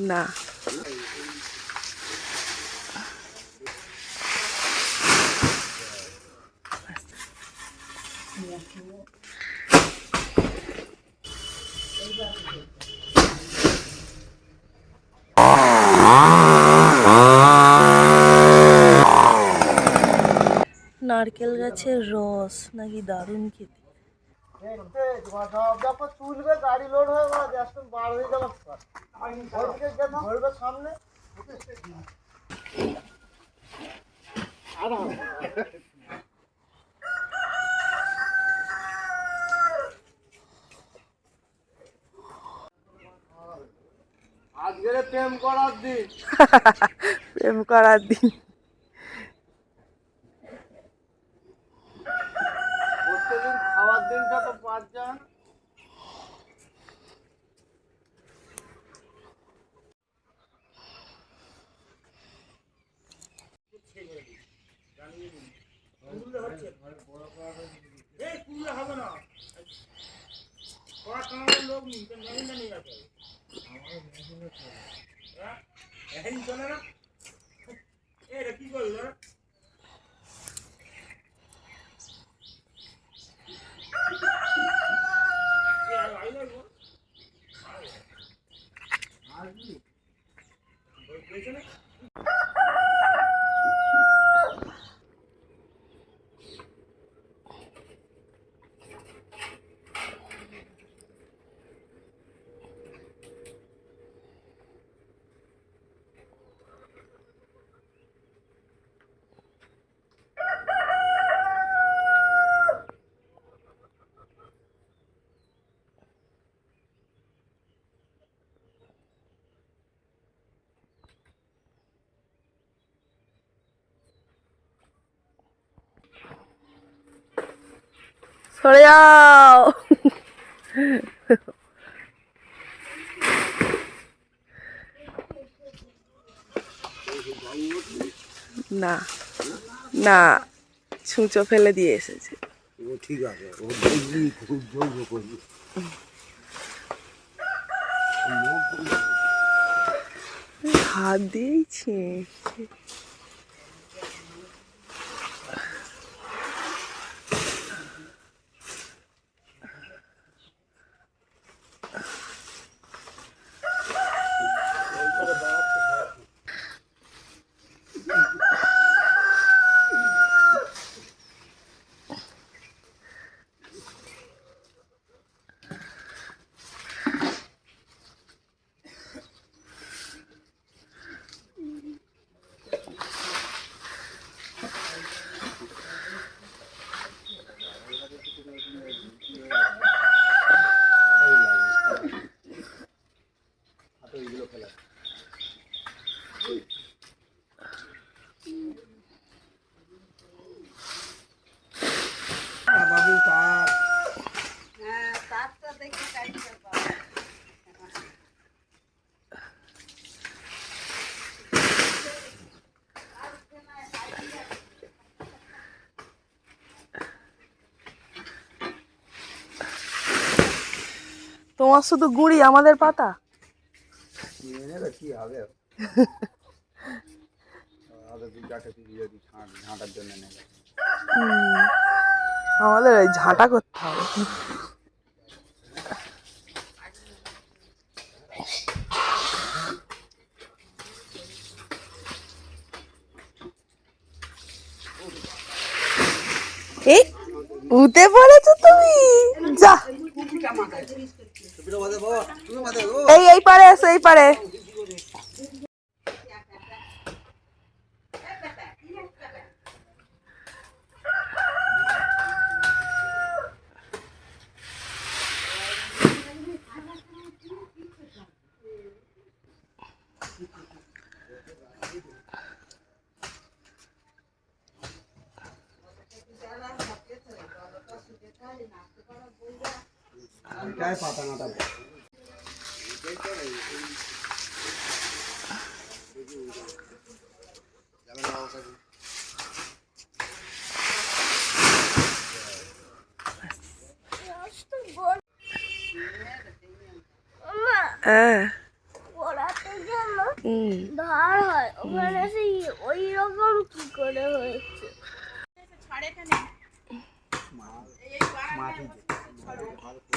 না। নারকেল গাছের রস নাকি দারুণ খেতে। যখন তুলবে গাড়ি লোড হয়ে গেল গ্যাসটা বার হয়ে গেল ওইদিকে যে ধরবে সামনে। আজকের প্রেম করার দিন। প্রেম করার দিন। দিনটা তো পাঁচ যান সরে যাও। না না ছুঁচো ফেলে দিয়ে এসেছে। ও ঠিক আছে ও দেখবি খুব জৈব করবি। হাত দিয়েই ছিঁড়ছে বাবু তার তোমার শুধু গুড়ি, আমাদের পাতা। আমাদের ওই ঝাঁটা করতে হবে। এই, উঠে পড়েছো তুমি? যা। এই এই পারে এসো এই পারে। এটাই ধার হয়। ওখানে সেই ওই রকম কি করে হয়েছে?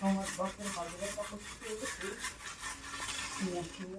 Sonra bakıyorum hazırlık bakıp tutuyoruz. Şimdi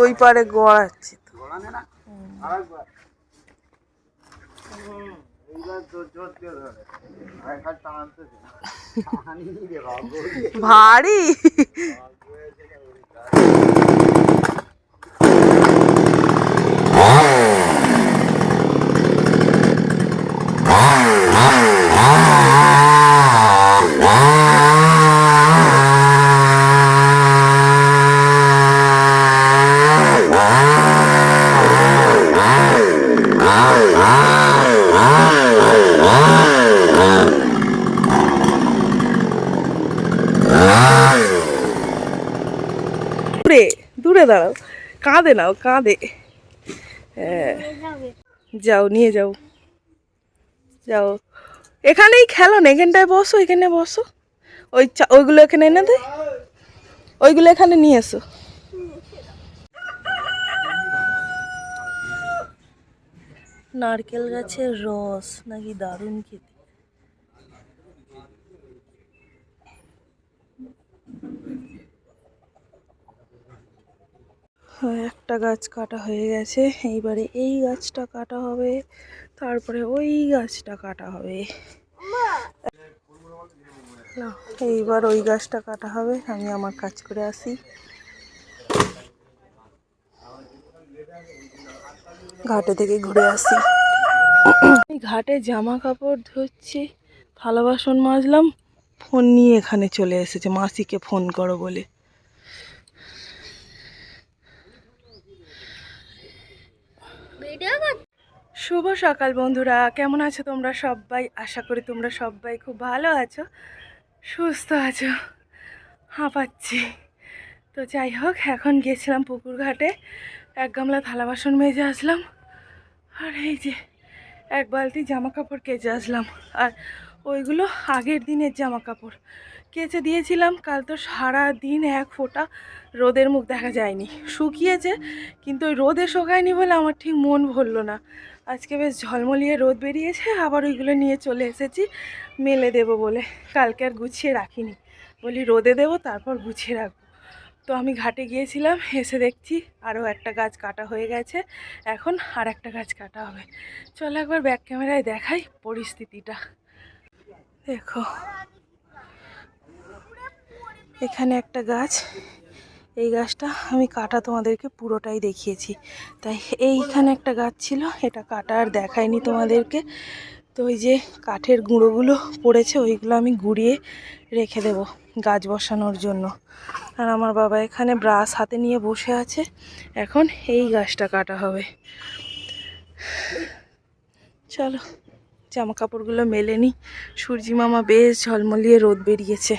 ওই পারে গড়াচ্ছে তো গড়ানে না আরেকবার হুম, এইবার জোর জোর দিয়ে ধরে আর এখানে টানতে দে টানি রে বাবা গড়িয়ে ভারী দূরে দূরে দাঁড়াও। কাঁদে নাও, কাঁদে। হ্যাঁ। যাও, নিয়ে যাও। যাও। এখানেই খেলো না, এখানটায় বসো, এখানে বসো। ওই ওইগুলো এখানে এনে দে। ওইগুলো এখানে নিয়ে এসো। নারকেল গাছের রস নাকি দারুণ খেতে। হ্যাঁ, একটা গাছ কাটা হয়ে গেছে এইবারে এই গাছটা কাটা হবে তারপরে ওই গাছটা কাটা হবে। এইবার ওই গাছটা কাটা হবে আমি আমার কাজ করে আসি। ঘাটে থেকে ঘুরে আসি। ঘাটে জামা কাপড় ধুচ্ছি, থালা বাসন মাজলাম, ফোন নিয়ে এখানে চলে এসেছে, মাসিকে ফোন করো বলে। শুভ সকাল বন্ধুরা, কেমন আছো তোমরা সবাই? আশা করি তোমরা সবাই খুব ভালো আছো, সুস্থ আছো। হাঁপাচ্ছি তো যাই হোক, এখন গেছিলাম পুকুর ঘাটে। এক গামলা থালা বাসন মেজে আসলাম। আর এই যে এক বালতি জামা কাপড় কেচে আসলাম। আর ওইগুলো আগের দিনের জামা কাপড় কেচে দিয়েছিলাম, কাল তো সারা দিন এক ফোঁটা রোদের মুখ দেখা যায়নি। শুকিয়েছে, কিন্তু ওই রোদে শোকায়নি বলে আমার ঠিক মন ভরল না। আজকে বেশ ঝলমলিয়ে রোদ বেরিয়েছে, আবার ওইগুলো নিয়ে চলে এসেছি, মেলে দেবো বলে। কালকে আর গুছিয়ে রাখিনি। বলি রোদে দেবো, তারপর গুছিয়ে রাখব। তো আমি ঘাটে গিয়েছিলাম, এসে দেখছি আরও একটা গাছ কাটা হয়ে গেছে। এখন আর একটা গাছ কাটা হবে। চলো একবার ব্যাক ক্যামেরায় দেখাই পরিস্থিতিটা। দেখো। এখানে একটা গাছ। এই গাছটা আমি কাটা তোমাদেরকে পুরোটাই দেখিয়েছি। তাই এইখানে একটা গাছ ছিল, এটা কাটা আর দেখায়নি তোমাদেরকে। তো ওই যে কাঠের গুঁড়োগুলো পড়েছে, ওইগুলো আমি গুঁড়িয়ে রেখে দেব গাছ বসানোর জন্য। আর আমার বাবা এখানে ব্রাশ হাতে নিয়ে বসে আছে, এখন এই গাছটা কাটা হবে। চলো, জামা কাপড়গুলো মেলে নি। সূর্যি মামা বেশ ঝলমলিয়ে রোদ বেরিয়েছে।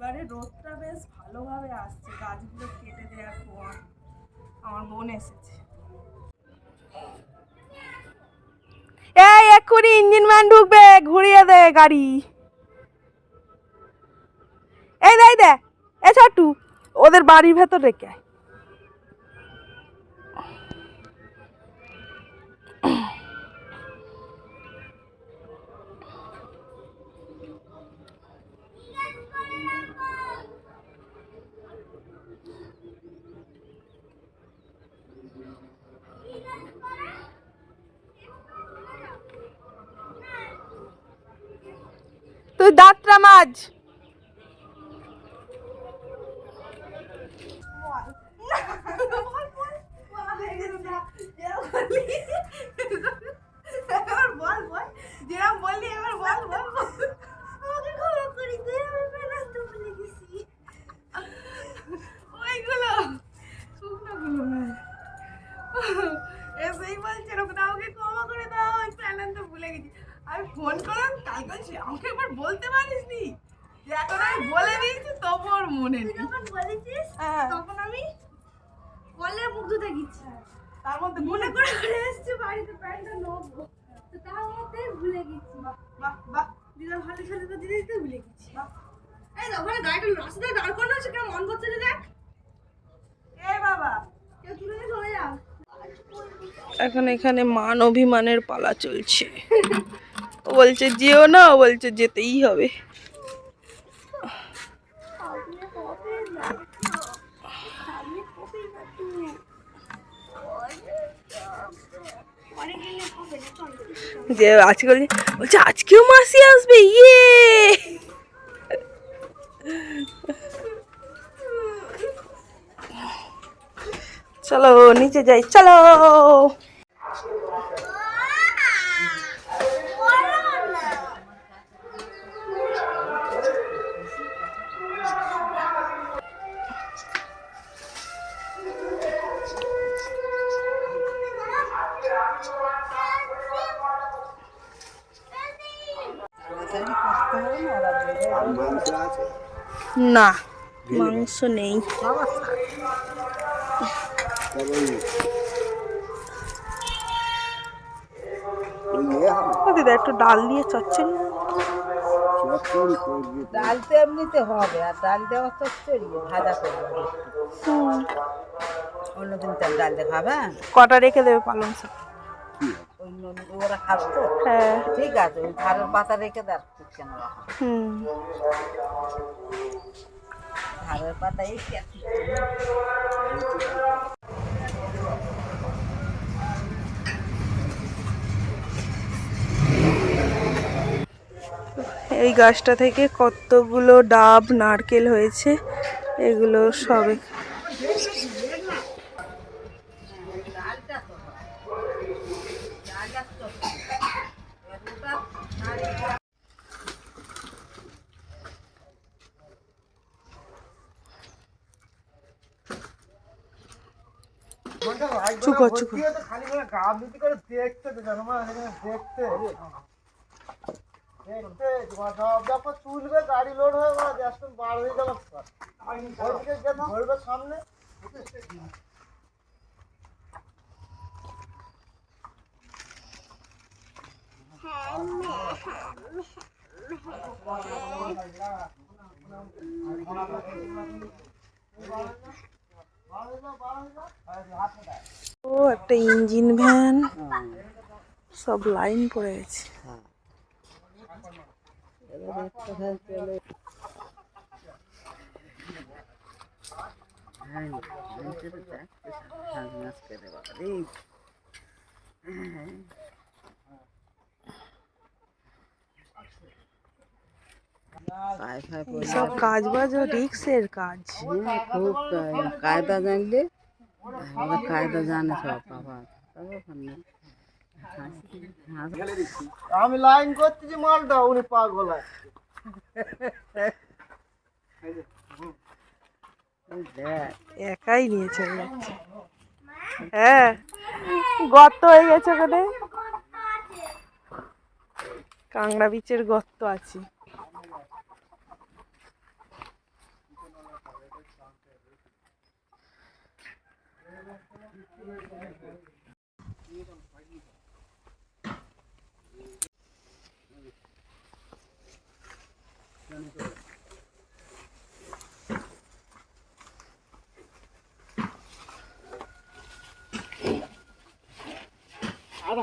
এইবারে রোদটা বেশ ভালোভাবে আসছে, গাছগুলো কেটে দেওয়ার পর আমার বোন এসেছে। এই, এক্ষুনি ইঞ্জিন ম্যান ঢুকবে, ঘুরিয়ে দে গাড়ি। এই দেয় দে এ ছাটু ওদের বাড়ির ভেতর রেখে আয়। তুই দাঁতটা মাছ আমাকে ক্ষমা করে দাও, ওই প্যানেল তো ভুলে গেছি। আমি ফোন তাই বলছি আমাকে একবার বলতে পারিস নি? এখন আমি বলে দিয়েছি তবু ওর মনে নেই। যখন বলেছিস হ্যাঁ, তখন আমি কলে মুখ ধুতে গেছি তার মধ্যে মনে করে ঘুরে এসেছি বাড়িতে প্যান্টটা নেব। তো তার মধ্যে ভুলে গেছি বাহ বাহ দিদার ভালো সাথে তো দিদি দিতে ভুলে গেছি এই তো ওখানে গাড়িটা রাস্তায় দাঁড় করানো আছে কেমন মন করছে দেখ। এ বাবা। কেউ তুলে চলে যা এখন এখানে মান অভিমানের পালা চলছে। ও বলছে যেও না, বলছে যেতেই হবে। যে আজকে বলছে আজকেও মাসি আসবে ইয়ে! চলো, নিচে যাই, চলো! না মাংস নেই। দিদা একটু ডাল দিয়ে চচ্চড়ি। ডাল তো এমনিতে হবে আর ডাল দেওয়া তো চড়িয়ে ভাজা করব। হুম, অন্যদিন তার ডাল দিয়ে খাবে কটা রেখে দেবে পালং শাক? অন্য ওরা খাবে তো? হ্যাঁ। ঠিক আছে ওই ধারের পাতা রেখে দেয় হুম পাতা এই। এই গাছটা থেকে কতগুলো ডাব নারকেল হয়েছে এগুলো সবে চুকো, চুকো। খালি করে গামলিতে করে দেখতে তো জানো মা দেখতে। দেখতে তোমার সব যখন তুলবে গাড়ি লোড হয়ে গেল গ্যাস বার হয়ে গেল। ওইদিকে যে ধরবে সামনে। ও একটা ইঞ্জিন ভ্যান সব লাইন পড়ে গেছে হ্যাঁ নিচে তো যাচ্ছে ধান মাছ করে বাবা রে পায়ে ফায়ে পড়ে সব কাজ বাজ রিক্সের কাজ। হ্যাঁ, খুব কায়দা জানলে? কায়দা জানে সব বাবা। আমি লাইন করতেছি মালটা উনি পাগল একাই নিয়ে চলে যাচ্ছে। হ্যাঁ গর্ত হয়ে গেছে ওখানে। কাংড়া বিচের গর্ত আছে। 알아.